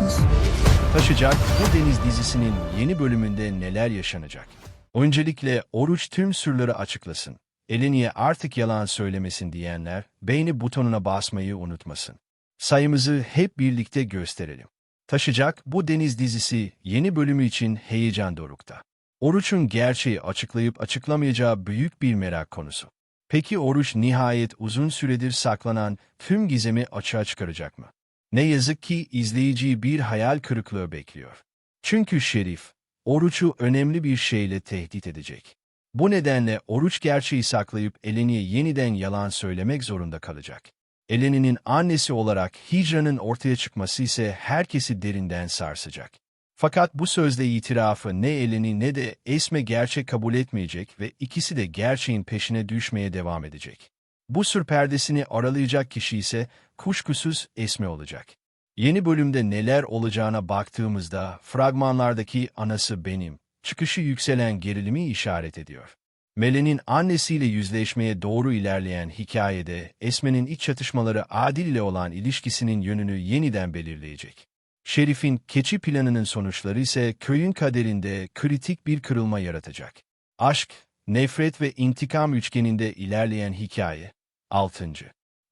musunuz? Taşacak bu Deniz dizisinin yeni bölümünde neler yaşanacak? Öncelikle Oruç tüm sırları açıklasın. Eleni'ye artık yalan söylemesin diyenler beğeni butonuna basmayı unutmasın. Sayımızı hep birlikte gösterelim. Taşacak bu Deniz dizisi yeni bölümü için heyecan dorukta. Oruç'un gerçeği açıklayıp açıklamayacağı büyük bir merak konusu. Peki Oruç nihayet uzun süredir saklanan tüm gizemi açığa çıkaracak mı? Ne yazık ki izleyiciyi bir hayal kırıklığı bekliyor. Çünkü Şerif, Oruç'u önemli bir şeyle tehdit edecek. Bu nedenle Oruç gerçeği saklayıp Eleni'ye yeniden yalan söylemek zorunda kalacak. Eleni'nin annesi olarak Hicra'nın ortaya çıkması ise herkesi derinden sarsacak. Fakat bu sözde itirafı ne Eleni ne de Esme gerçek kabul etmeyecek ve ikisi de gerçeğin peşine düşmeye devam edecek. Bu sır perdesini aralayacak kişi ise kuşkusuz Esme olacak. Yeni bölümde neler olacağına baktığımızda fragmanlardaki anası benim, çıkışı yükselen gerilimi işaret ediyor. Melen'in annesiyle yüzleşmeye doğru ilerleyen hikayede Esme'nin iç çatışmaları Adil ile olan ilişkisinin yönünü yeniden belirleyecek. Şerif'in keçi planının sonuçları ise köyün kaderinde kritik bir kırılma yaratacak. Aşk, nefret ve intikam üçgeninde ilerleyen hikaye. 6.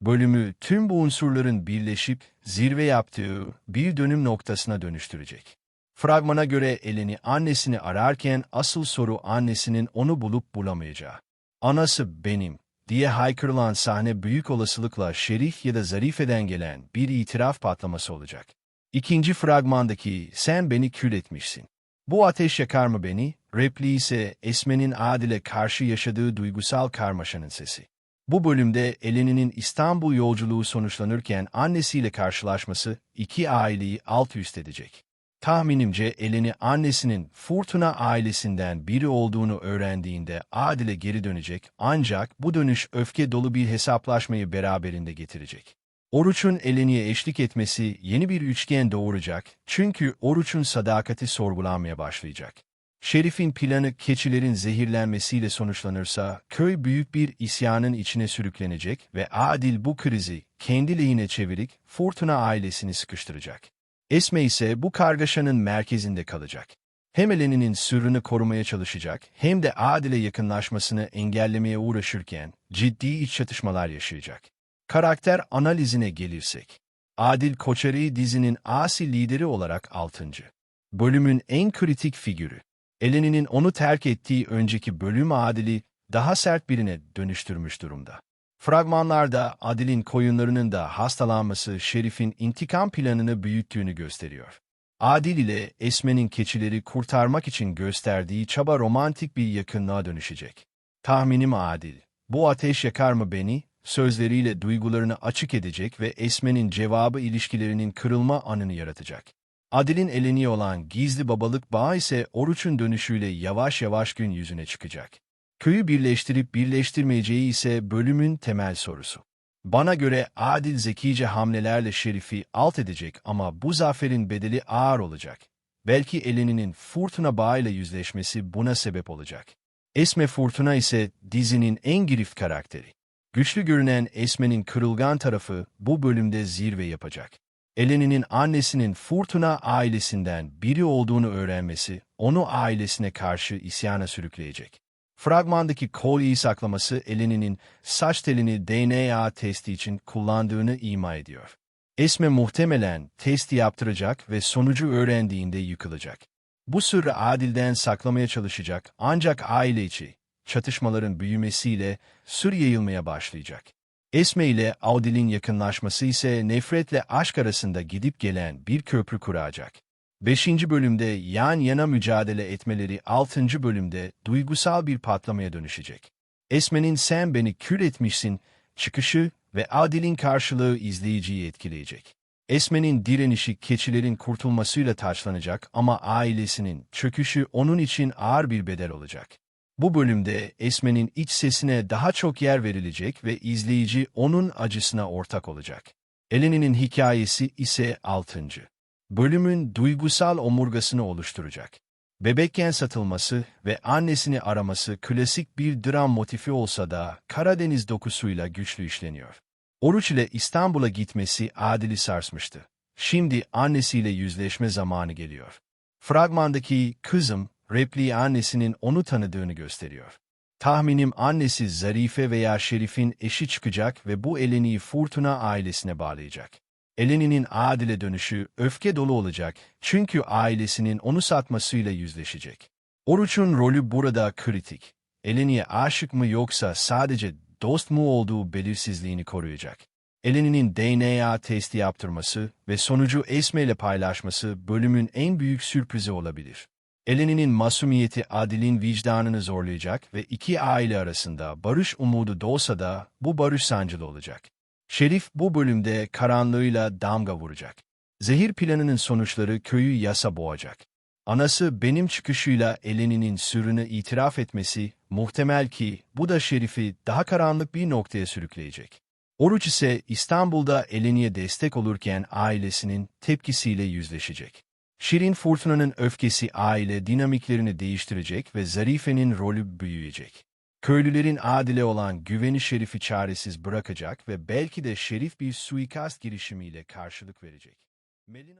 Bölümü tüm bu unsurların birleşip zirve yaptığı bir dönüm noktasına dönüştürecek. Fragmana göre Eleni annesini ararken asıl soru annesinin onu bulup bulamayacağı. Anası benim diye haykırılan sahne büyük olasılıkla Şerif ya da Zarife'den gelen bir itiraf patlaması olacak. İkinci fragmandaki sen beni kül etmişsin. Bu ateş yakar mı beni? Repliği ise Esme'nin Adil'e karşı yaşadığı duygusal karmaşanın sesi. Bu bölümde Eleni'nin İstanbul yolculuğu sonuçlanırken annesiyle karşılaşması iki aileyi alt üst edecek. Tahminimce Eleni annesinin Furtuna ailesinden biri olduğunu öğrendiğinde Adil'e geri dönecek ancak bu dönüş öfke dolu bir hesaplaşmayı beraberinde getirecek. Oruç'un Eleni'ye eşlik etmesi yeni bir üçgen doğuracak çünkü Oruç'un sadakati sorgulanmaya başlayacak. Şerif'in planı keçilerin zehirlenmesiyle sonuçlanırsa köy büyük bir isyanın içine sürüklenecek ve Adil bu krizi kendi lehine çevirip Furtuna ailesini sıkıştıracak. Esme ise bu kargaşanın merkezinde kalacak. Hem Eleni'nin sırrını korumaya çalışacak hem de Adil'e yakınlaşmasını engellemeye uğraşırken ciddi iç çatışmalar yaşayacak. Karakter analizine gelirsek, Adil Koçeri dizinin asi lideri olarak 6. Bölümün en kritik figürü. Eleni'nin onu terk ettiği önceki bölüm Adil'i daha sert birine dönüştürmüş durumda. Fragmanlarda Adil'in koyunlarının da hastalanması Şerif'in intikam planını büyüttüğünü gösteriyor. Adil ile Esme'nin keçileri kurtarmak için gösterdiği çaba romantik bir yakınlığa dönüşecek. Tahminim Adil, bu ateş yakar mı beni, sözleriyle duygularını açık edecek ve Esme'nin cevabı ilişkilerinin kırılma anını yaratacak. Adil'in eleni olan gizli babalık bağı ise Oruç'un dönüşüyle yavaş yavaş gün yüzüne çıkacak. Köyü birleştirip birleştirmeyeceği ise bölümün temel sorusu. Bana göre Adil zekice hamlelerle Şerif'i alt edecek ama bu zaferin bedeli ağır olacak. Belki Eleni'nin Furtuna bağıyla yüzleşmesi buna sebep olacak. Esme Furtuna ise dizinin en girift karakteri. Güçlü görünen Esme'nin kırılgan tarafı bu bölümde zirve yapacak. Eleni'nin annesinin Furtuna ailesinden biri olduğunu öğrenmesi onu ailesine karşı isyana sürükleyecek. Fragmandaki kolyeyi saklaması Eleni'nin saç telini DNA testi için kullandığını ima ediyor. Esme muhtemelen testi yaptıracak ve sonucu öğrendiğinde yıkılacak. Bu sırrı Adil'den saklamaya çalışacak ancak aile içi çatışmaların büyümesiyle sır yayılmaya başlayacak. Esme ile Adil'in yakınlaşması ise nefretle aşk arasında gidip gelen bir köprü kuracak. 5. bölümde yan yana mücadele etmeleri 6. bölümde duygusal bir patlamaya dönüşecek. Esme'nin sen beni kül etmişsin çıkışı ve Adil'in karşılığı izleyiciyi etkileyecek. Esme'nin direnişi keçilerin kurtulmasıyla taçlanacak ama ailesinin çöküşü onun için ağır bir bedel olacak. Bu bölümde Esme'nin iç sesine daha çok yer verilecek ve izleyici onun acısına ortak olacak. Eleni'nin hikayesi ise 6. Bölümün duygusal omurgasını oluşturacak. Bebekken satılması ve annesini araması klasik bir dram motifi olsa da Karadeniz dokusuyla güçlü işleniyor. Oruç ile İstanbul'a gitmesi Adil'i sarsmıştı. Şimdi annesiyle yüzleşme zamanı geliyor. Fragmandaki kızım repliği annesinin onu tanıdığını gösteriyor. Tahminim annesi Zarife veya Şerif'in eşi çıkacak ve bu Eleni'yi Furtuna ailesine bağlayacak. Eleni'nin Adil'e dönüşü öfke dolu olacak çünkü ailesinin onu satmasıyla yüzleşecek. Oruç'un rolü burada kritik. Eleni'ye aşık mı yoksa sadece dost mu olduğu belirsizliğini koruyacak. Eleni'nin DNA testi yaptırması ve sonucu Esme ile paylaşması bölümün en büyük sürprizi olabilir. Eleni'nin masumiyeti Adil'in vicdanını zorlayacak ve iki aile arasında barış umudu doğsa da bu barış sancılı olacak. Şerif bu bölümde karanlığıyla damga vuracak. Zehir planının sonuçları köyü yasa boğacak. Anası benim çıkışıyla Eleni'nin sürünü itiraf etmesi muhtemel ki bu da Şerif'i daha karanlık bir noktaya sürükleyecek. Oruç ise İstanbul'da Eleni'ye destek olurken ailesinin tepkisiyle yüzleşecek. Şirin Fırtına'nın öfkesi aile dinamiklerini değiştirecek ve Zarife'nin rolü büyüyecek. Köylülerin Adile olan güveni Şerif'i çaresiz bırakacak ve belki de Şerif bir suikast girişimiyle karşılık verecek. Melina